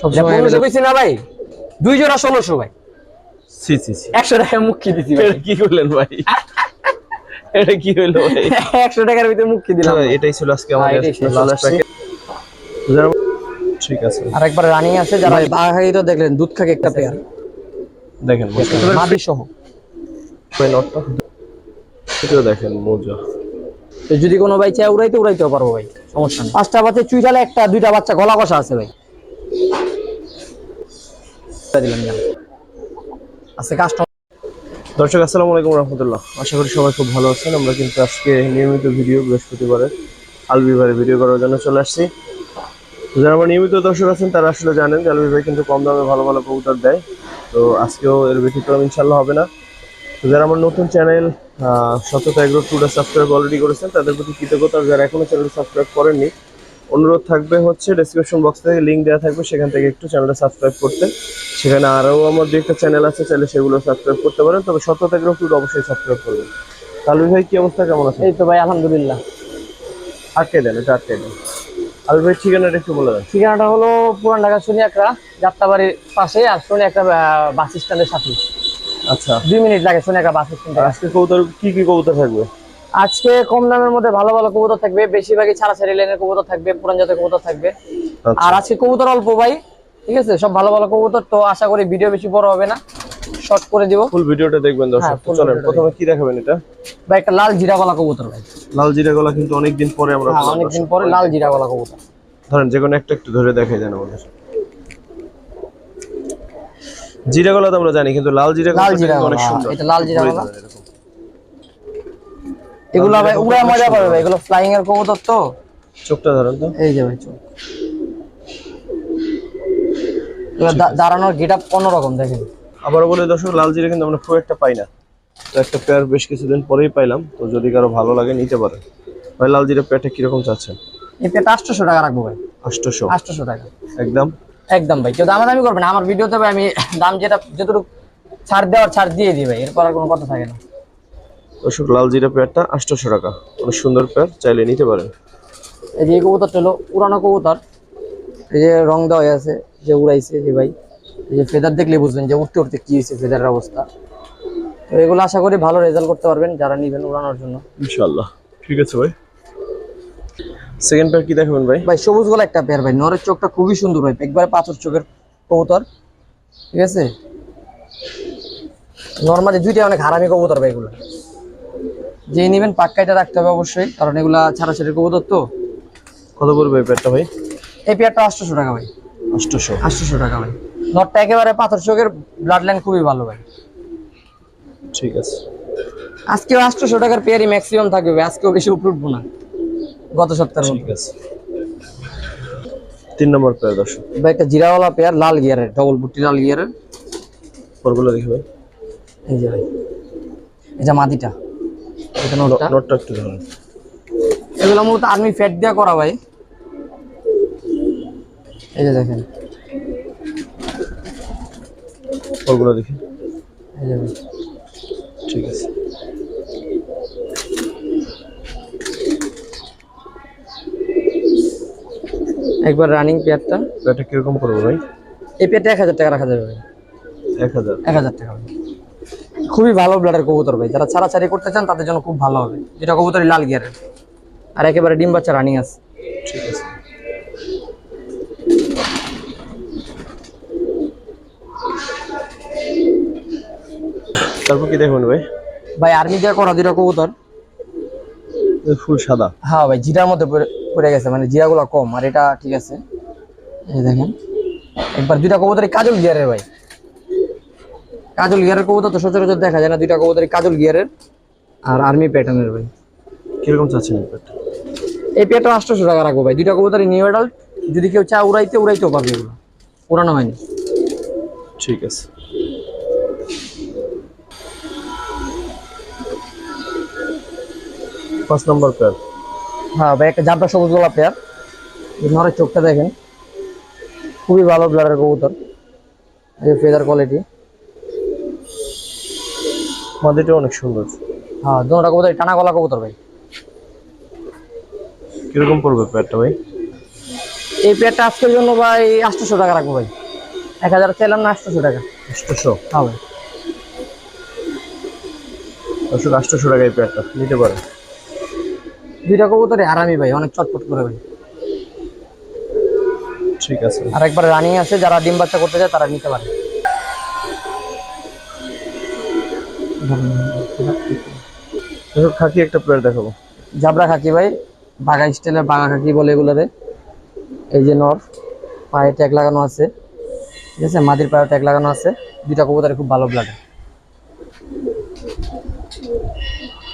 সবসময় না ভাই? দুই জোড়া ষোলোশো ভাই। সি সি সি। একশো টাকা মুখি দিছি কি করলেন ভাই? এটা কি হলো ভাই? একশো টাকার ভিতরে মুখি দিলাম? এটাই ছিল আজকে আমাদের এটাই ছিল লাস্ট ঠিক আছে। আর একবার রানিং আছে যারা বাঘাই তো দেখলেন দুধ খাকে একটা পেয়ার দেখেন সহ দেখেন মোজা। যদি কোনো ভাই চায় উড়াইতে উড়াইতেও পারব ভাই সমস্যা নেই। পাঁচটা বাচ্চা চুইটালে একটা দুইটা বাচ্চা গলা কষা আছে ভাই। কাস্টমার দর্শক, আসসালামু আলাইকুম রহমতুল্লাহ। আশা করি সবাই খুব ভালো আছেন। আমরা কিন্তু আজকে নিয়মিত ভিডিও বৃহস্পতিবারে আলবিবারে ভিডিও করার জন্য চলে আসছি। যারা আমার নিয়মিত দর্শক আছেন, তারা আসলে জানেন যে আলবি কিন্তু কম দামে ভালো ভালো কবুতর দেয়। তো আজকেও এর ব্যতিক্রম ইনশাল্লাহ হবে না। যারা আমার নতুন চ্যানেল সততা এগ্রো টুডা সাবস্ক্রাইব অলরেডি করেছেন, তাদের প্রতি কৃতজ্ঞতা। যারা এখনও চ্যানেল সাবস্ক্রাইব করেননি অনুরোধ থাকবে হচ্ছে ডেসক্রিপশন বক্স থেকে লিঙ্ক দেওয়া থাকবে সেখান থেকে একটু চ্যানেলটা সাবস্ক্রাইব করতে। সেখানে আরও আমার দু একটা চ্যানেল আছে চাইলে সেগুলো সাবস্ক্রাইব করতে পারেন। তবে সততা টুড অবশ্যই সাবস্ক্রাইব করবেন। তালবি ভাই কি অবস্থা? কেমন আছে এই তো ভাই আলহামদুলিল্লাহ। আটকে দেন এটা আটকে দেন। আলবি ভাই ঠিকানাটা একটু বলে দেন। ঠিকানাটা হলো পুরান ঢাকা শনিয়াকড়া যাত্রাবাড়ির পাশে আর শনিয়াকড়া বাস স্ট্যান্ডের সাথে। আচ্ছা। দুই মিনিট লাগে শনিয়াকড়া বাস স্ট্যান্ড আজকে কবুতর কি কি কবুতর থাকবে? আজকে কম দামের মধ্যে ভালো ভালো কবুতর থাকবে বেশিরভাগই ছাড়া ছাড়ি লাইনের কবুতর থাকবে পুরান জাতের কবুতর থাকবে। আচ্ছা। আর আজকে কবুতর অল্প ভাই ঠিক আছে? সব ভালো ভালো কবুতর তো আশা করি ভিডিও বেশি বড় হবে না। শর্ট করে দিব। ফুল ভিডিওটা দেখবেন দর্শক। হ্যাঁ, চলেন প্রথমে কি দেখাবেন এটা? ভাই একটা লাল জিরা গলা কবুতর ভাই। লাল জিরা গলা কিন্তু অনেকদিন পরে আমরা হ্যাঁ পেলাম অনেকদিন পরে লাল জিরা গলা কবুতর। ধরেন যে কোনো একটা একটু ধরে দেখাই দেন আমাদের। জিরা গলা তো আমরা জানি কিন্তু লাল জিরা গলা অনেক সুন্দর। এটা লাল জিরা গলা। এগুলো ভাই উড়া মজা। পাবে ভাই এগুলো ফ্লাইং এর কবুতর তো। চোখটা ধরেন তো। এই যে ভাই চোখ। দাঁড়ানোর গেট আপ অন্যরকম দেখেন। আবারও বলে দর্শক লাল জিরা কিন্তু আমরা খুব একটা পাই না। তো একটা পেয়ার বেশ কিছুদিন পরেই পাইলাম তো যদি কারও ভালো লাগে নিতে পারে। ভাই লাল জিরা পেয়ারটা কীরকম চাচ্ছেন? এই পেটা আটশোশো টাকা রাখব ভাই। আটশোশো? আটশোশো টাকা। একদম? একদম ভাই কেউ দামাদামি করবে না। আমার ভিডিওতে ভাই আমি দাম যেটা যতটুকু ছাড় দেওয়ার ছাড় দিয়ে দিই ভাই এরপর আর কোনো কথা থাকে না। দর্শক লাল জিরা পেয়ারটা আটশোশো টাকা। অনেক সুন্দর পেয়ার চাইলে নিতে পারেন। এই যে কবুতরটা হলো পুরানো কবুতর। এই যে রং দেওয়া আছে যে উড়াইছে যে ভাই। এই যে ফেদার দেখলে বুঝবেন যে উঠতে উঠতে কি হয়েছে ফেদারের অবস্থা। তো এগুলো আশা করি ভালো রেজাল্ট করতে পারবেন যারা নিবেন উড়ানোর জন্য। ইনশাল্লাহ ঠিক আছে ভাই। সেকেন্ড পেয়ার কি দেখাবেন ভাই? ভাই সবুজ গলা একটা পেয়ার ভাই। নরের চোখটা খুবই সুন্দর ভাই। একবারে পাথর চোখের কবুতর। ঠিক আছে? নর্মালি দুইটা অনেক হারামি কবুতর ভাই এগুলো। যে নিবেন পাক্কাইটা রাখতে হবে অবশ্যই কারণ এগুলা ছাড়াছাড়ি কবুতর তো কত পড়বে এই পেয়ারটা ভাই? এই পেয়ারটা আটশোশো টাকা ভাই। আটশোশো। আটশোশো টাকা ভাই। নটটা একেবারে পাথর চোখের ব্লাড লাইন খুবই ভালো ভাই। ঠিক আছে। আজকেও আটশোশো টাকার পেয়ারই ম্যাক্সিমাম থাকবে ভাই আজকেও বেশি উপরে উঠবো না গত সপ্তাহের ঠিক আছে। তিন নম্বর পেয়ার দর্শক। ভাই একটা জিরাওয়ালা পেয়ার লাল গিয়ারের ডবল বুটি লাল গিয়ারের। পরগুলো দেখি ভাই। এই যে ভাই যে মাদিটা এটা নোটটা নোটটা একটু ধরেন এগুলো মূলত আর্মি ফ্যাট দিয়ে করা ভাই। এই যে দেখেন। দেখি। ঠিক আছে। একবার রানিং পেয়ারটা পেয়ারটা কীরকম পড়বে ভাই? এই পেয়ারটা এক হাজার টাকা রাখা যাবে ভাই। এক হাজার। এক হাজার টাকা খুবই ভালো ব্লাডের কবুতর ভাই। যারা ছাড়াছাড়ি করতে চান তাদের জন্য খুব ভালো হবে। যেটা কবুতরই লাল গিয়ারের আর একেবারে ডিম বাচ্চা রানিং আছে। ঠিক আছে তারপর কি দেখবেন ভাই? ভাই আর্মি দিয়ে করা দুটা কবুতর। ফুল সাদা। হ্যাঁ ভাই জিরার মধ্যে পড়ে- পড়ে গেছে। মানে জিরাগুলো কম আর এটা ঠিক আছে। এই দেখেন। একবার দুইটা কবুতরই কাজল গিয়ারের ভাই। কাজল গিয়ারের কবুতর তো সচরাচর দেখা যায় না দুইটা কবুতরই কাজল গিয়ারের। আর আর্মি প্যাটার্নের ভাই। কীরকম চাচ্ছেন এই পেয়ারটা? আটশোশো টাকা রাখব ভাই দুইটা কবুতরই নিউ অ্যাডাল্ট যদি কেউ চা উড়াইতে উড়াইতেও পারবে এগুলো। পুরানো হয়নি। ঠিক আছে। পাঁচ নম্বর পেয়ার। হ্যাঁ ভাই একটা জাবটা সবুজ গোলাপ পেয়ার। নরের চোখটা দেখেন। খুবই ভালো ব্লাডের কবুতর। ফেদার কোয়ালিটি মাদিটা অনেক সুন্দর। হ্যাঁ দুটা কবুতর টানা গলা কবুতর ভাই। কীরকম পড়বে পেয়ারটা ভাই? এই পেয়ারটা আজকের জন্য ভাই আটশোশো টাকা রাখব ভাই। এক হাজার চাইলাম না আটশোশো টাকা। আটশোশো হ্যাঁ ভাই। দর্শক আটশোশো টাকা এই পেয়ারটা নিতে পারেন দুইটা কবুতরে আরামি ভাই অনেক চটপট করে ভাই। ঠিক আছে। আর একবার রানিং আছে যারা ডিম বাচ্চা করতে চায় তারা নিতে পারে। খাকি একটা পেয়ার দেখাবো। জাবরা খাকি ভাই বাঘা স্টাইলের বাঘা খাকি বলে এগুলোরে এই যে নর পায়ে ট্যাগ লাগানো আছে। ঠিক আছে মাদির পায়ে ট্যাগ লাগানো আছে। দুইটা কবুতরে খুব ভালো ব্লাড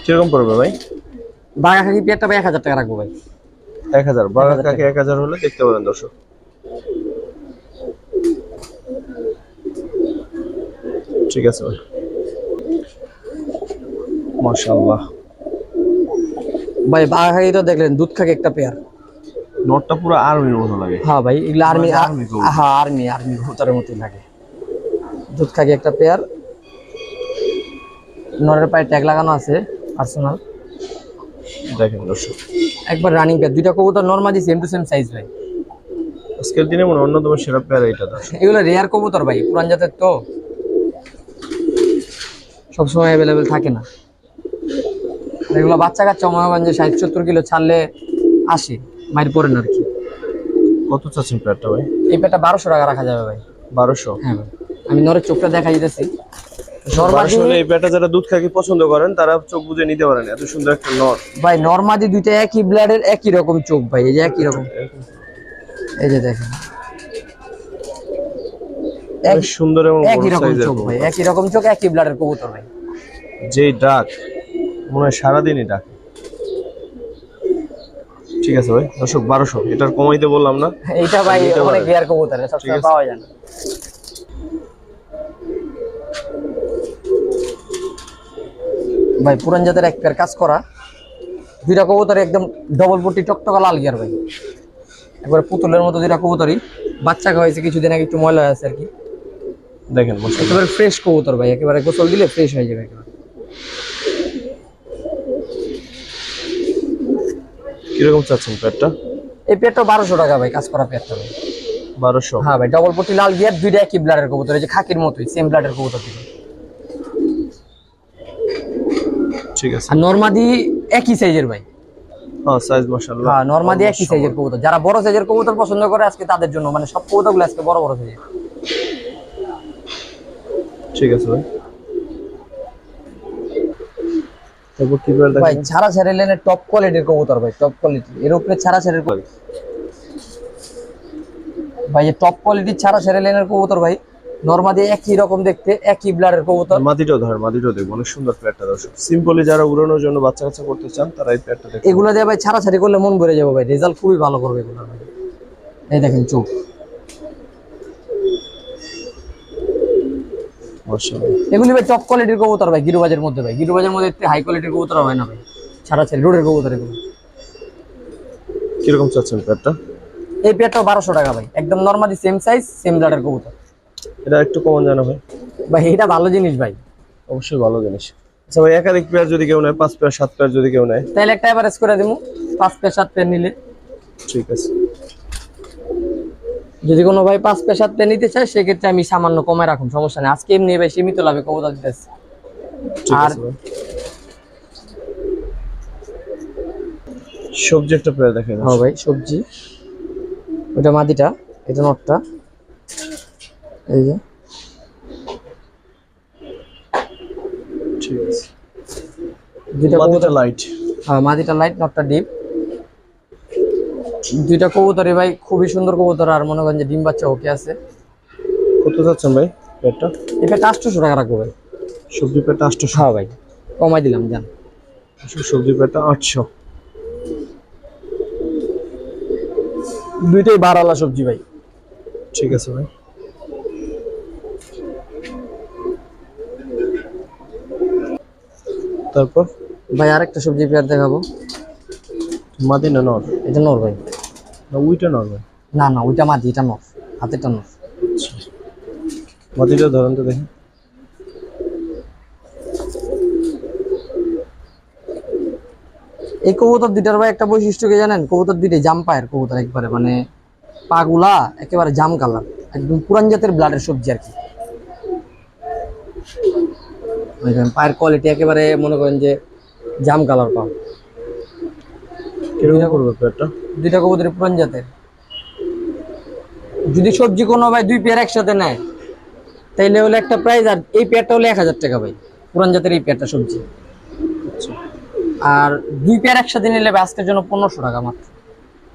কীরকম পড়বে ভাই? বাঘা খাকি পেয়ারটা ভাই এক হাজার টাকা রাখব ভাই। এক হাজার বাঘা 1000 কাকি এক হাজার হলে দেখতে পারেন দর্শক। ঠিক আছে ভাই। মাশাআল্লাহ। ভাই বাঘা খাকি তো দেখলেন দুধ খাকি একটা পেয়ার নটটা পুরো আর্মির মতো লাগে। হ্যাঁ ভাই এগুলো আর্মি কবুতর। হ্যাঁ আর্মি আর্মি কবুতরের মতোই লাগে। দুধ খাকি একটা পেয়ার নরের পায়ে ট্যাগ লাগানো আছে পার্সোনাল দেখেন দর্শক। একবার রানিং পেয়ার দুইটা কবুতর normally same to same size ভাই। আজকের দিনে মনে অন্যতম সেরা পেয়ার এইটা দর্শক এগুলো রেয়ার কবুতর ভাই পুরান জাতের তো। সবসময় অ্যাভেলেবেল থাকে না। এগুলো বাচ্চা কাচ্চা মহাগঞ্জে ষাট সত্তর কিলো ছাড়লে আসে মায়ের পরে না আর কি। কত চাচ্ছেন পেয়ারটা ভাই? এই পেটা বারোশো টাকা রাখা যাবে ভাই। বারোশো? হ্যাঁ ভাই। আমি নরের চোখটা দেখা দিতেছি। এই যারা দুধ খাকি পছন্দ করেন তারা চোখ বুঝে নিতে পারেন এত সুন্দর একটা ভাই নর্মাদি দুইটা একই ব্লাডের একই রকম চোখ ভাই এই যে একই রকম। এই যে দেখেন। সুন্দর এবং একই রকম চোখ ভাই একই রকম চোখ একই ব্লাডের কবুতর ভাই। যেই ডাক। মনে হয় সারাদিনই ডাক। ঠিক আছে ভাই দর্শক বারোশো এটার কমাইতে বললাম না। এইটা ভাই অনেক। রেয়ার কবুতর সবসময় পাওয়া যায় না। ভাই পুরান জাতের এক পেয়ার কাজ করা। দুইটা কবুতর একদম ডবল পট্টি টকটকা লাল গিয়ার ভাই। একবার পুতুলের মতো দুইটা কবুতরই। বাচ্চা খাওয়াইছে কিছুদিন আগে একটু ময়লা হয়ে আছে আর কি। দেখেন। একেবারে ফ্রেশ কবুতর ভাই একেবারে গোসল দিলে ফ্রেশ হয়ে যাবে একেবারে। কীরকম চাচ্ছেন পেয়ারটা এই পেয়ারটা বারোশো টাকা ভাই কাজ করা পেয়ারটা ভাই। বারোশো? হ্যাঁ ভাই ডবল পট্টি লাল গিয়ার দুইটা একই ব্লাডের কবুতর এই যে খাকির মতোই সেম ব্লাডের কবুতর দিবে ঠিক আছে। আর নর্মাদি একই সাইজের ভাই। হ্যাঁ সাইজ মাশাআল্লাহ। হ্যাঁ নর্মাদি একই সাইজের কবুতর। যারা বড় সাইজের কবুতর পছন্দ করে আজকে তাদের জন্য মানে সব কবুতরগুলো আজকে বড় বড় সাইজের ঠিক আছে ভাই। তারপর কি ভাই ছাড়া টপ কোয়ালিটির কবুতর ভাই টপ কোয়ালিটি এর উপরে ছাড়া ছাড়ির। ভাই যে টপ কোয়ালিটির ছাড়া ছাড়ি লেনের কবুতর ভাই নর্মাদি একই রকম দেখতে একই ব্লাডের কবুতর। মাটিটাও ধর মাটিটাও দেখব অনেক সুন্দর পেয়ারটা দর্শক। সিম্পলি যারা উড়ানোর জন্য বাচ্চা কাচ্চা করতে চান তারা এই পেয়ারটা দেখুন এগুলো দিয়ে ভাই ছাড়া ছাড়ি করলে মন ভরে যাবে ভাই রেজাল্ট খুবই ভালো করবে এগুলো ভাই। এই দেখেন চোখ। এগুলি ভাই টপ কোয়ালিটির কবুতর ভাই গিরুবাজের মধ্যে ভাই। গিরুবাজের মধ্যে একটু হাই কোয়ালিটির কবুতর হয় না ভাই। ছাড়া ছাড়ি রোডের কবুতর এগুলো। কীরকম চাচ্ছেন পেয়ারটা এই পেয়ারটাও বারোশো টাকা ভাই। একদম নর্মালি সেম সাইজ সেম ব্লাডের কবুতর। এটা একটু কমন জানা ভাই। ভাই এটা ভালো জিনিস ভাই। অবশ্যই ভালো জিনিস। আচ্ছা ভাই একাধিক পেয়ার যদি কেউ নেয় পাঁচ পেয়ার সাত পেয়ার যদি কেউ নেয়? তাহলে একটা এভারেজ করে দেবো পাঁচ পেয়ার সাত পেয়ার নিলে। ঠিক আছে। যদি কোনো ভাই পাঁচ পেয়ার নিতে চায় সেক্ষেত্রে আমি সামান্য কমে রাখুন সমস্যা নেই। আজকে এমনি ভাই সীমিত লাভে কবুতর দিতেছে। আর- সবজি একটা পেয়ার দেখেন হ্যাঁ ভাই সবজি। ওটা মাদিটা এটা নটটা। এই যে। ঠিক আছে। দুইটা মাটিটা লাইট হ্যাঁ মাদিটা লাইট নটটা ডিপ দুইটা কবুতরই ভাই খুবই সুন্দর কবুতর আর মনে করেন যে ডিম বাচ্চা ওকে আছে। কত চাচ্ছেন ভাই পেয়ারটা এটা আটশোশো টাকা রাখব ভাই। সবজি পেয়ারটা আটশোশো। হ্যাঁ ভাই কমাই দিলাম জান। সবজি পেয়ারটা আটশো। দুইটাই বারালা সবজি ভাই। ঠিক আছে ভাই। তারপর? ভাই আরেকটা সবজি পেয়ার দেখাবো। মাদিনা নর। এটা নর ভাই। না উইটা নর না না ওইটা মাদি এটা নর হাতেরটা নর মাদিটা ধরেন তো দেখি। এই কবুতর দুইটার ভাই একটা বৈশিষ্ট্য কি জানেন? কবুতর দুইটাই জাম্পায়ের কবুতর একবারে মানে পাগুলা একেবারে জাম কালার একদম পুরান জাতের ব্লাডের সবজি আর কি। পায়ের কোয়ালিটি একেবারে মনে করেন যে জাম কালার পাও কীরকম? পড়বে পেয়ারটা? দুইটা কবুতর পুরান জাতের। যদি সবজি কোনো ভাই দুই পেয়ার একসাথে নেয় তাইলে হলে একটা প্রাইস আর এই পেয়ারটা হলে এক হাজার টাকা ভাই। পুরান জাতের এই পেয়ারটা সবজি। আচ্ছা। আর দুই পেয়ার একসাথে নিলে ভাই আজকের জন্য পনেরোশো টাকা মাত্র।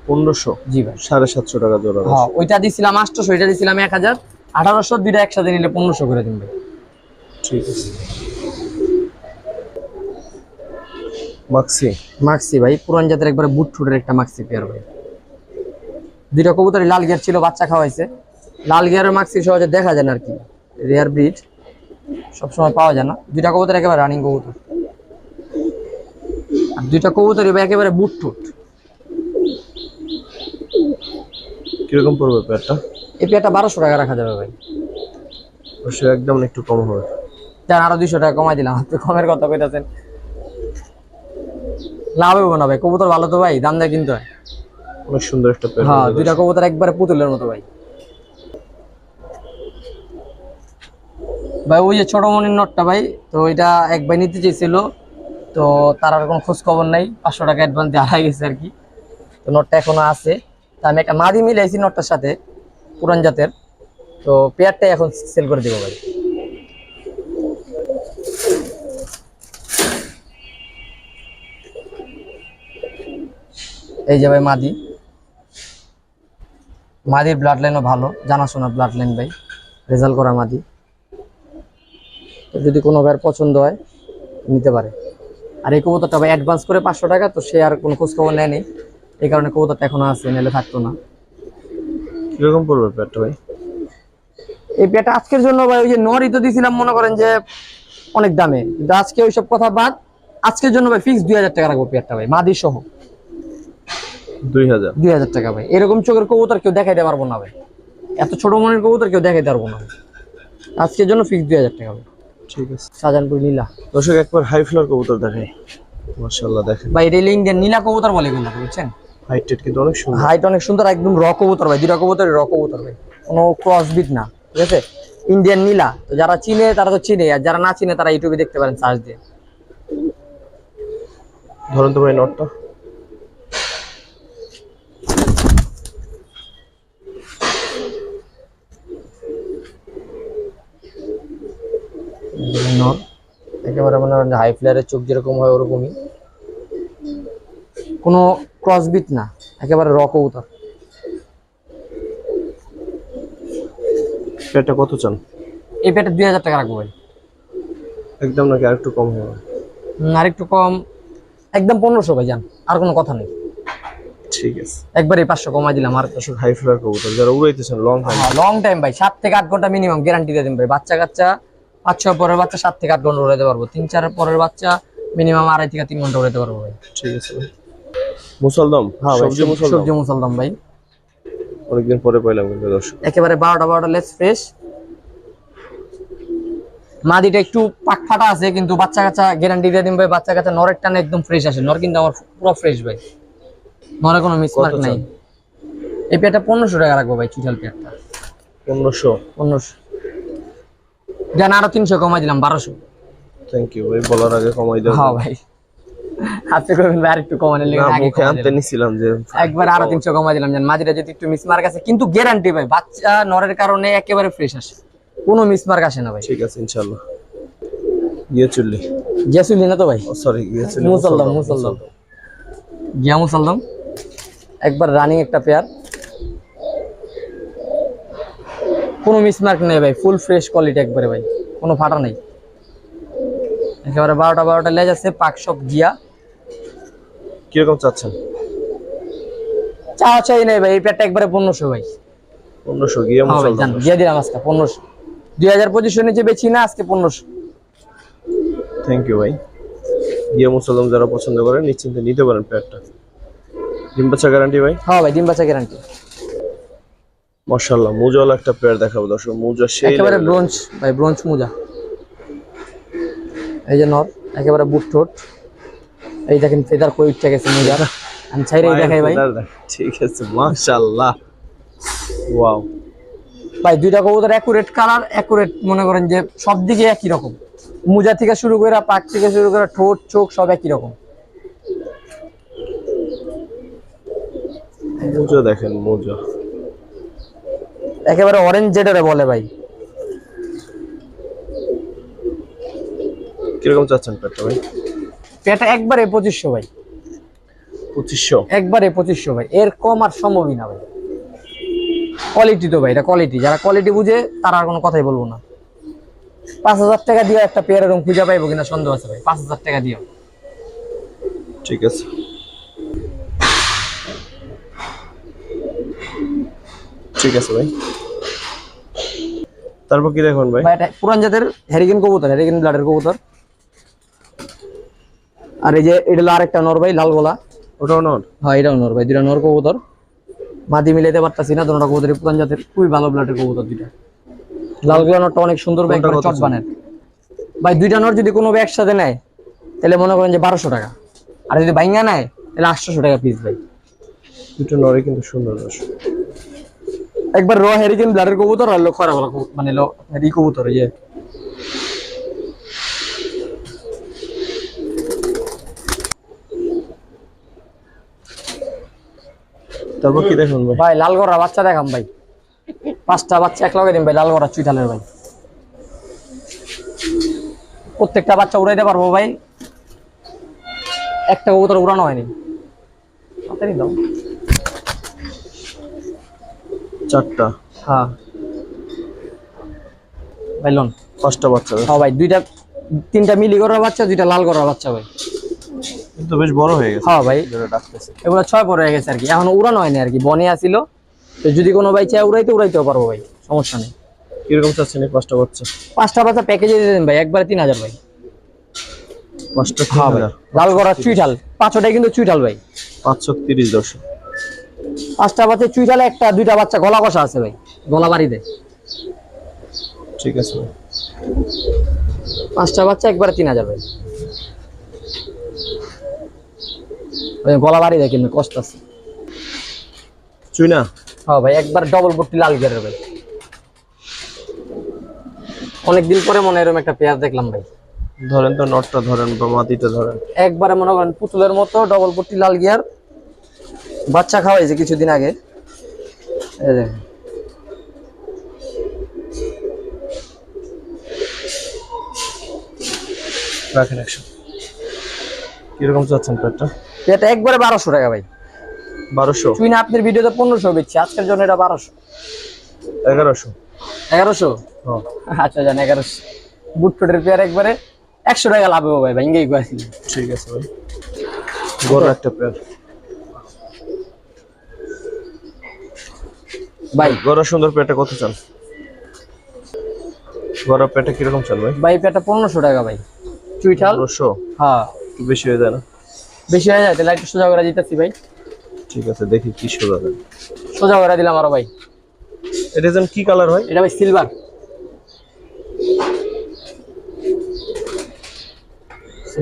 পনেরোশো? জি ভাই। সাড়ে সাতশো টাকা জোড়া হ্যাঁ ওইটা দিছিলাম আটশোশো ওইটা দিছিলাম এক হাজার। আঠারোশো দুইটা একসাথে নিলে পনেরোশো করে দিন ভাই। ঠিক আছে। মাক্সি মাক্সি ভাই। পুরান জাতের একবারে বুট ফুটের একটা মাক্সি পেয়ার ভাই। দুইটা কবুতরই লাল গিয়ার ছিল বাচ্চা খাওয়াইছে। লাল গিয়ারের মাক্সি সহজে দেখা যায় না আর কি। রেয়ার ব্রিড সবসময় পাওয়া যায় না। দুইটা কবুতর একেবারে রানিং কবুতর। আর দুইটা কবুতরই ভাই একেবারে বুট ফুট কীরকম পড়বে পেয়ারটা এই পেয়ারটা বারোশো টাকা রাখা যাবে ভাই। অবশ্যই একদম একটু কম হবে। যান আরও দুইশো টাকা কমাই দিলাম। আপনি কমের কথা কইতাছেন। লাভ হইব না ভাই কবুতর ভালো তো ভাই দাম দেয় কিনতে। হয় অনেক সুন্দর একটা পেয়ার হ্যাঁ দুইটা কবুতর একবারে পুতুলের মতো ভাই। ভাই ওই যে ছোট মনির নটটা ভাই তো এটা এক ভাই নিতে চেয়েছিল তো তার আর কোনো খোঁজ খবর নাই পাঁচশো টাকা অ্যাডভান্স দিয়ে হারাই গেছে আর কি। তো নটটা এখনও আছে। তা আমি একটা মাদি মিলাইছি নটটার সাথে পুরান জাতের। তো পেয়ারটাই এখন সেল করে দিব ভাই। এই যে ভাই মাদি। মাদির ব্লাড লাইনও ভালো জানাশোনা ব্লাড লাইন ভাই রেজাল্ট করা মাদি। তো যদি কোনো ভাইয়ের পছন্দ হয় নিতে পারে। আর এই কবুতরটা ভাই অ্যাডভান্স করে পাঁচশো টাকা তো সে আর কোনো খোঁজখবর নেয়নি। এই কারণে কবুতরটা এখনও আছে নাহলে থাকতো না। কীরকম পড়বে পেয়ারটা ভাই? এই পেয়ারটা আজকের জন্য ভাই ওই যে নরই তো দিয়েছিলাম মনে করেন যে অনেক দামে। কিন্তু আজকে ওইসব কথা বাদ আজকের জন্য ভাই ফিক্স দুই হাজার টাকা রাখব পেয়ারটা ভাই মাদি সহ। দুই হাজার। দুই হাজার টাকা ভাই। এরকম চোখের কবুতর কেউ দেখাইতে পারব না ভাই। এত ছোট মনের কবুতর কেউ দেখাইতে পারব না। আজকের জন্য ফিক্স দুই হাজার টাকা ভাই। ঠিক আছে। শাহজাহানপুর নীলা। দর্শক একবার হাই ফ্লোর কবুতর দেখাই। মাশাআল্লাহ দেখেন। ভাই রেল ইন্ডিয়ান নীলা কবুতর বলে এগুলো বুঝছেন? হাইট কিন্তু অনেক সুন্দর। হাইট অনেক সুন্দর একদম র কবুতর ভাই। দুটা কবুতর র কবুতর ভাই। কোনো ক্রস বিট না ঠিক আছে? ইন্ডিয়ান নীলা তো যারা চিনে তারা তো চিনে। আর যারা না চিনে তারা ইউটিউবে দেখতে পারেন সার্চ দিয়ে। ধরুন তো ভাই নটটা নর একেবারে মনে হাই ফ্লেয়ারের চোখ যেরকম হয় ওরকমই। কোনো ক্রস বিট না একেবারে র কবুতর। পেয়ারটা কত চান? এই পেটে দুই হাজার টাকা রাখব ভাই। একদম নাকি আরেকটু কম হবে? হুম, আর একটু কম একদম পনেরোশো ভাই যান আর কোনো কথা নেই। ঠিক আছে। একবারে পাঁচশো কমাই দিলাম আর দর্শক হাই ফ্লোর কবুতর যারা উড়াইতেছেন লং হাই লং টাইম ভাই সাত থেকে আট ঘণ্টা মিনিমাম গ্যারান্টি দিয়ে দিন ভাই। বাচ্চা কাচ্চা পাঁচ ছয় পরের বাচ্চা সাত থেকে আট ঘণ্টা উড়াইতে পারব। তিন চার পরের বাচ্চা মিনিমাম আড়াই থেকে তিন ঘণ্টা উড়াইতে পারব ভাই। ঠিক আছে মুসলদম? হ্যাঁ ভাই সবজি মুসলদম? সবজি মুসলদম ভাই। অনেকদিন পরে পাইলাম কিন্তু দর্শক। একেবারে বারোটা বারোটা লেস ফ্রেশ মাদিটা একটু পাক ফাটা আছে কিন্তু বাচ্চা কাচ্চা গ্যারান্টি দিয়ে দিন ভাই বাচ্চা কাচ্চা নরের টানে একদম ফ্রেশ আসে। নর কিন্তু আমার পুরো ফ্রেশ ভাই। নরে কোনো মিসমার্ক নাই। এই পেয়ারটা পনেরোশো টাকা রাখব ভাই চুটাল পেয়ারটা। পনেরোশো? পনেরোশো। জান আরও তিনশো কমাই দিলাম বারোশো। থ্যাংক ইউ ভাই বলার আগে কমাই দেওয়া হ্যাঁ ভাই। আপনি করবেন ভাই আরেকটু কমানোর লেগে আগে মুখে আনতে নিছিলাম যে একবার আরও তিনশো কমাই দিলাম জান মাঝিটা যদি একটু মিসমার্ক আছে কিন্তু গ্যারান্টি ভাই বাচ্চা নরের কারণে একেবারে ফ্রেশ আসে। কোনো মিসমার্ক আসে না ভাই। ঠিক আছে ইনশাল্লাহ গিয়ে চললি গেছুলি না তো ভাই? সরি গিয়ে চললি মুসলদম মুসলদম গিয়া মুসলদম একবার রানিং একটা পেয়ার কোনো মিসমার্ক নেই ভাই ফুল ফ্রেশ কোয়ালিটি একবারে ভাই কোনো ফাটা নেই। একেবারে বারোটা বারোটা লেজ আছে পাক সব গিয়া। কীরকম চাচ্ছেন? চা চাই নেই ভাই এই পেয়ারটা একবারে পনেরোশো ভাই। পনেরোশো গিয়ে হ্যাঁ দিয়ে দিলাম আজকে পনেরোশো। দুই হাজার পঁচিশশো নিচে বেছি না আজকে পনেরোশো। থ্যাংক ইউ ভাই। গিয়ে মুসলদম যারা পছন্দ করেন নিশ্চিন্তে নিতে পারেন প্যাডটা ডিম বাচ্চা গ্যারান্টি ভাই? হ্যাঁ ভাই ডিম বাচ্চা গ্যারান্টি মাশাআল্লাহ মুজল একটা পেয়ার দেখাবো দর্শক মুজা সেই একেবারে। ব্রোঞ্জ ভাই ব্রোঞ্জ মুজা। এই যে নর একেবারে বুট ঠোঁট। এই দেখেন ফেদার কই উঠে গেছে মুজা। আমি ছাইরে দেখাই ভাই। ঠিক আছে মাশাআল্লাহ। ওয়াও ভাই দুইটা কবুতর অ্যাকুরেট কালার অ্যাকুরেট মনে করেন যে সব দিকে একই রকম। মোজা থেকে শুরু করে পাক থেকে শুরু করে ঠোঁট চোখ সব একই রকম। মোজা দেখেন মোজা। একেবারে অরেঞ্জ জেডারে বলে ভাই। কীরকম চাচ্ছেন পেটটা ভাই? এটা একবারে পঁচিশশো ভাই। পঁচিশশো? একবারে পঁচিশশো ভাই। এর কম আর সম্ভবই না ভাই। কোয়ালিটি তো ভাই এটা কোয়ালিটি যারা কোয়ালিটি বুঝে তারা আর কোনো কথাই বলব না। পাঁচ হাজার টাকা দিয়ে একটা পেয়ারের রং খুঁজে পাইবো কিনা সন্দেহ আছে ভাই। পাঁচ হাজার টাকা দিও ঠিক আছে। ঠিক আছে ভাই। তারপর কি দেখুন ভাই? পুরান জাতের হ্যারিকেন কবুতর হ্যারিকেন ব্লাডের কবুতর। আর এই যে এটা আরেকটা নর ভাই লাল গোলা। ওটাও নট হ্যাঁ এটাও নর ভাই দুটা নর কবুতর। মাদি মিলাইতে পারতাছি না দুটা কবুতর পুরান জাতের খুবই ভালো ব্লাডের কবুতর দুইটা। লাল গোলা নরটা অনেক সুন্দর ভাই কোনটা চট বানের ভাই দুইটা নর যদি কোনো একসাথে নেয় তাহলে মনে করেন যে বারোশো টাকা। আর যদি বাইঙ্গা নেয় তাহলে আটশোশো টাকা পিস ভাই। দুটো নরে কিন্তু সুন্দর একবার র হ্যারিকেন ব্লাডের কবুতর আর খরা বলা মানে লো ই কবুতর ইয়ে। তারপর কি দেখুন ভাই? ভাই লাল গড়া বাচ্চা দেখাম ভাই। পাঁচটা বাচ্চা এক লগে দিন ভাই লাল গড়া ভাই। প্রত্যেকটা বাচ্চা উড়াইতে পারব ভাই। একটা কবুতর উড়ানো হয়নি। দাও। চারটা। হ্যাঁ। ভাই লোন। পাঁচটা বাচ্চা হ্যাঁ ভাই দুইটা তিনটা মিলি করার বাচ্চা দুইটা লাল করার বাচ্চা ভাই। কিন্তু বেশ বড় হয়ে গেছে। হ্যাঁ ভাই। এগুলো ছয় পরে গেছে আর কি। এখন উড়ানো হয়নি আর কি। বনে আসিল তো যদি কোনো ভাই চায় উড়াইতে উড়াইতেও পারব ভাই। সমস্যা নেই। কীরকম চাচ্ছেন এই পাঁচটা বাচ্চা? পাঁচটা বাচ্চা প্যাকেজে দিয়ে দেন ভাই। একবারে তিন হাজার ভাই। পাঁচটা হ্যাঁ ভাই। লাল গড়া চুইঠাল। পাঁচটাই কিন্তু চুইঠাল ভাই। পাঁচশো তিরিশ দর্শক। পাঁচটা বাচ্চা চুইঠালে একটা দুইটা বাচ্চা গলা কষা আছে ভাই গলা বাড়িতে। ঠিক আছে পাঁচটা বাচ্চা একবারে তিন হাজার ভাই। গলা বাড়ি দেয় কিন্তু কষ্ট আছে চুই না হ্যাঁ ভাই একবার ডবল বটি লাল গেরের ভাই। অনেকদিন পরে মনে এরকম একটা পেয়ার দেখলাম ভাই। ধরেন তো নটটা ধরেন বা মাটিটা ধরেন। একবারে মনে করেন পুতুলের মতো ডবল পট্টি লাল গিয়ার বাচ্চা খাওয়াইছে কিছুদিন আগে। রাখেন একশো। কীরকম চাচ্ছেন পেটটা? এটা একবারে বারোশো টাকা ভাই। বারোশো? তুই না আপনার ভিডিওতে পনেরোশো বেচছি আজকের জন্য এটা বারোশো। এগারোশো? এগারোশো? আচ্ছা জান এগারোশো। বুট ফুটের পেয়ার একবারে একশো টাকা লাভ হবে ভাই গেছি ঠিক আছে ভাই। বড় একটা পেয়ার। ভাই। গড়া সুন্দর পেটটা কত চান? গড়া পেটটা কীরকম চান ভাই? ভাই পেয়ারটা পনেরোশো টাকা ভাই। চুইঠাল? পনেরোশো? হ্যাঁ। একটু বেশি হয়ে যায় না? বেশি হয়ে যায় তাহলে একটু সোজা করে দিতেছি ভাই। ঠিক আছে দেখি কি সোজা দেন। সোজা করে দিলাম আরও ভাই। এটা যেন কি কালার হয় এটা ভাই সিলভার।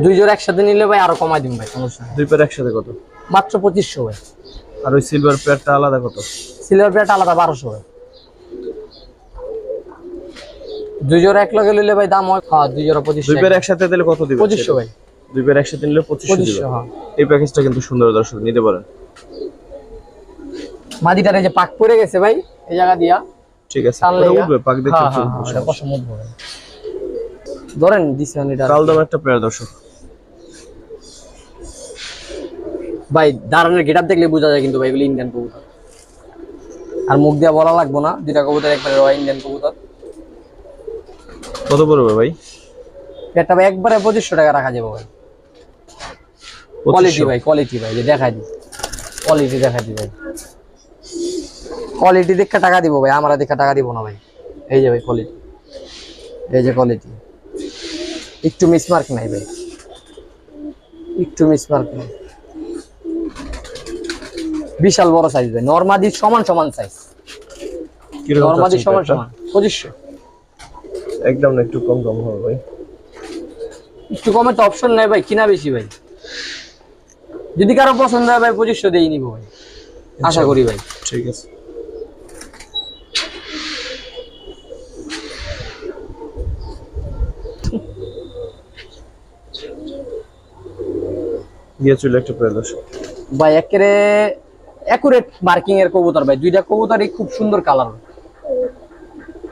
দুই জোড়া একসাথে নিলে ভাই আরও কমাই দিন ভাই সমস্যা দুই পেয়ার একসাথে কত? মাত্র পঁচিশশো ভাই। আর ওই সিলভার প্লেটটা আলাদা কত? সিলভার প্লেট আলাদা বারোশো। দুই জোড়া এক লগে নিলে ভাই দাম হয় হ্যাঁ দুই জোড়া পঁচিশশো। দুই পেয়ার একসাথে দিলে কত দিবে পঁচিশশো ভাই। দুই পেয়ার একসাথে নিলে পঁচিশশো দিবে। হ্যাঁ। এই প্যাকেজটা কিন্তু সুন্দর দর্শক নিতে পারেন। মাদিটার যে পাক পড়ে গেছে ভাই এই জায়গা দিয়া। ঠিক আছে উঠবে পাক দেখে হ্যাঁ হ্যাঁ হ্যাঁ। ধরেন দিছে এটা। কাল দাম একটা পেয়ার দর্শক। ভাই দাঁড়ানোর গেট দেখলে বোঝা যায় কিন্তু ভাই এগুলো ইন্ডিয়ান কবুতর। আর মুখ দিয়ে বলা লাগবো না দুইটা কবুতর একবারে রয় ইন্ডিয়ান কবুতর। কত পড়বে ভাই? পেটটা ভাই একবারে পঁচিশশো টাকা রাখা যাবে ভাই। কোয়ালিটি ভাই কোয়ালিটি ভাই দেখাই দি কোয়ালিটি দেখাই দি ভাই। কোয়ালিটি দেখে টাকা দিব ভাই আমরা দেখে টাকা দিব না ভাই। এই যে ভাই কোয়ালিটি এই যে কোয়ালিটি একটু মিসমার্ক নাই ভাই। একটু মিসমার্ক নাই। বিশাল বড় সাইজ ভাই। নর্মাদি সমান সমান সাইজ নর্মাদি সমান সমান। পঁচিশশো। একদম একটু কম কম হবে ভাই। একটু কমে তো অপশন নাই ভাই কিনা বেশি ভাই। যদি কারও পছন্দ হয় ভাই পঁচিশশো দিয়ে নিবো ভাই। আশা করি ভাই। ঠিক আছে। গিয়েছিল একটা প্রদর্শন ভাই একেবারে অ্যাকুরেট মার্কিং এর কবুতর ভাই। দুইটা কবুতরই খুব সুন্দর কালার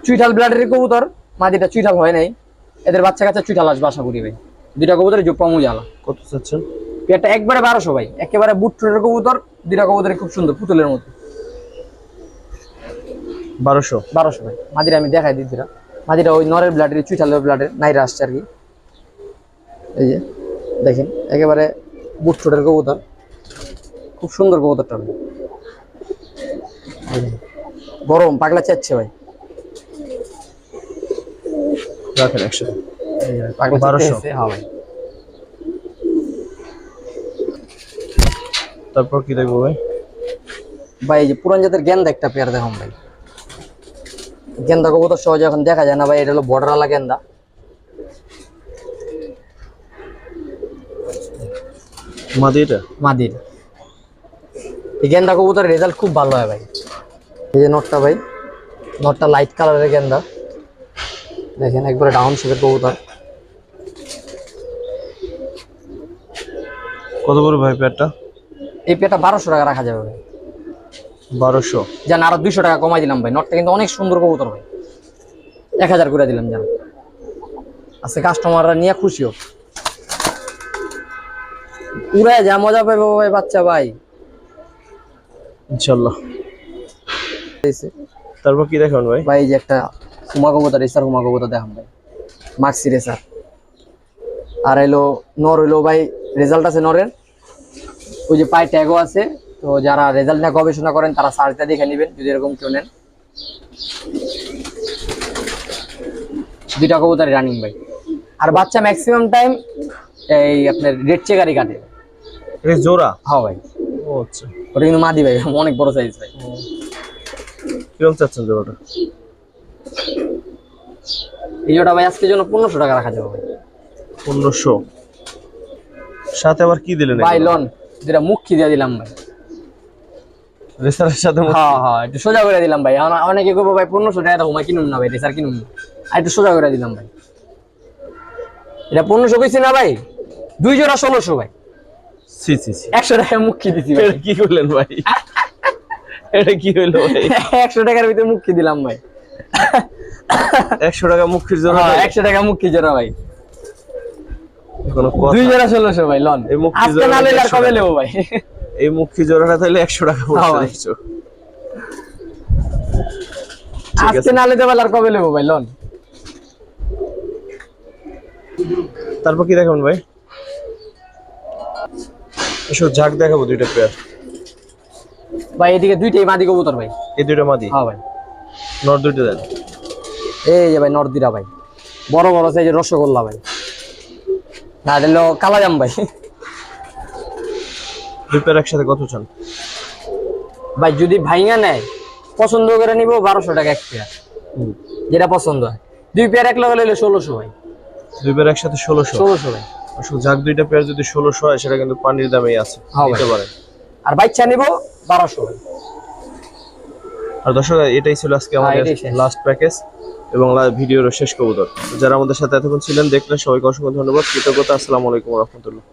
চুইঠাল ব্লাডের কবুতর মাদিটা চুইঠাল হয় নাই। এদের বাচ্চা কাচ্চা চুইঠাল আসবে আশা করি ভাই। দুইটা কবুতরের যোগ পামু জ্বালা। কত চাচ্ছেন? পেয়ারটা একবারে বারোশো ভাই। একেবারে বুট্টুরের কবুতর দুইটা কবুতরই খুব সুন্দর পুতুলের মতো। বারোশো? বারোশো ভাই। মাদিরা আমি দেখাই দিই দুটা মাদিরা ওই নরের ব্লাডের চুইঠালের ব্লাডের নাইরা আসছে আর কি। এই যে দেখেন একেবারে বুট্টুরের কবুতর। খুব সুন্দর কবুতরটা ভাই। গরম পাগলা চাচ্ছে ভাই। রাখেন একসাথে। এই যে ভাই, পাগলা 1200 হ্যাঁ ভাই। তারপর কি দেখব ভাই? ভাই যে পুরান জাতের গেন্দা একটা পেয়ার দেখুন ভাই। গেন্দা কবুতর সহজে এখন দেখা যায় না ভাই এটা হলো বর্ডারওয়ালা গেন্দা। মাদি এটা? মাদির এই গেন্দা কবুতরের রেজাল্ট খুব ভালো হয় ভাই। এই যে নটটা ভাই নটটা লাইট কালারের গেন্দা। দেখেন একবারে ডাউন শেপের কবুতর। কত করে ভাই পেয়ারটা এই পেয়ারটা বারোশো টাকা রাখা যাবে ভাই। বারোশো? জান আরও দুইশো টাকা কমাই দিলাম ভাই। নটটা কিন্তু অনেক সুন্দর কবুতর ভাই। এক হাজার করে দিলাম জান। আজকে কাস্টমাররা নিয়ে খুশি হোক। উড়ায় যা মজা পাইবো ভাই বাচ্চা ভাই। ইনশাল্লাহ তারপর কি দেখাবেন ভাই? ভাই এই যে একটা হুমা কবুতর রেসার হুমা কবুতর দেখাম ভাই। মাক্সি রেসার আর এলো নর হইল ভাই রেজাল্ট আছে নরের। ওই যে পায়ে ট্যাগও আছে। তো যারা রেজাল্ট নিয়ে গবেষণা করেন তারা সার্চটা দেখে নেবেন যদি এরকম কেউ নেন। দুইটা কবুতরই রানিং ভাই। আর বাচ্চা ম্যাক্সিমাম টাইম এই আপনার রেড চেকারি কাটে। জোড়া? হ্যাঁ ভাই। ও আচ্ছা। ওটা কিন্তু মাদি ভাই অনেক বড় সাইজ ভাই। কীরকম চাচ্ছেন জোড়াটা? এই জোড়া ভাই আজকের জন্য পনেরোশো টাকা রাখা যাবে ভাই। পনেরোশো। সাথে আবার কি দিলেন ভাই লন যেটা মুখি দিয়ে দিলাম ভাই। রেসারের সাথে হ্যাঁ হ্যাঁ একটু সোজা করে দিলাম ভাই। অনেকে করব ভাই পনেরোশো টাকা হুমা কিনুম না ভাই রেসার কিনুম না আর একটু সোজা করে দিলাম ভাই। এটা পনেরোশো কইছি না ভাই? দুই জোড়া ষোলোশো ভাই। ছি ছি ছি। একশো টাকা মুখি দিছি ভাই? কি করলেন ভাই? এটা কি হইল ভাই? একশো টাকার ভিতরে মুখি দিলাম ভাই? একশো টাকা মুখির জন্য হ্যাঁ একশো টাকা মুখি জোড়া ভাই? দুই জোড়া ষোলোশো ভাই লন। এই মুখি জোড়া না নিলে আর 100 কবে নেব ভাই? এই মুখি জোড়াটা তাহলে একশো টাকা হ্যাঁ পড়ছে আছে। আজকে না নিতে পারলে আর কবে নেব ভাই লন? তারপর কি দেখাবেন ভাই? এসব ঝাঁক দেখাবো দুইটা পেয়ার ভাই এদিকে দুইটাই মাদি কবুতর ভাই। এই দুইটা মাদি? হ্যাঁ ভাই। নর দুইটা দেন। এই যে ভাই নর্দিরা ভাই। বড় বড় সাইজের রসগোল্লা ভাই। না হলো কালাজাম ভাই। দুই পেয়ার একসাথে কত চান? ভাই যদি ভাইঙা নেয় পছন্দ করে নিব বারোশো টাকা এক পেয়ার যেটা পছন্দ হয়। দুই পেয়ার এক লগে লইলে ষোলোশো ভাই। দুই পেয়ার একসাথে ষোলোশো। ষোলোশো ভাই। আসলে ঝাঁক দুইটা পেয়ার যদি ষোলোশো হয় সেটা কিন্তু পানির দামেই আছে। নিতে পারেন। আর বাচ্চা নিব বারোশো। আর দর্শক এটাই ছিল আজকে হ্যাঁ, আমাদের লাস্ট প্যাকেজ এবং ভিডিওর শেষ কবুতর। যারা আমাদের সাথে এতক্ষণ ছিলেন দেখলেন সবাইকে অসংখ্য ধন্যবাদ। কৃতজ্ঞতা আসসালামু আলাইকুম রহমতুল্লাহ।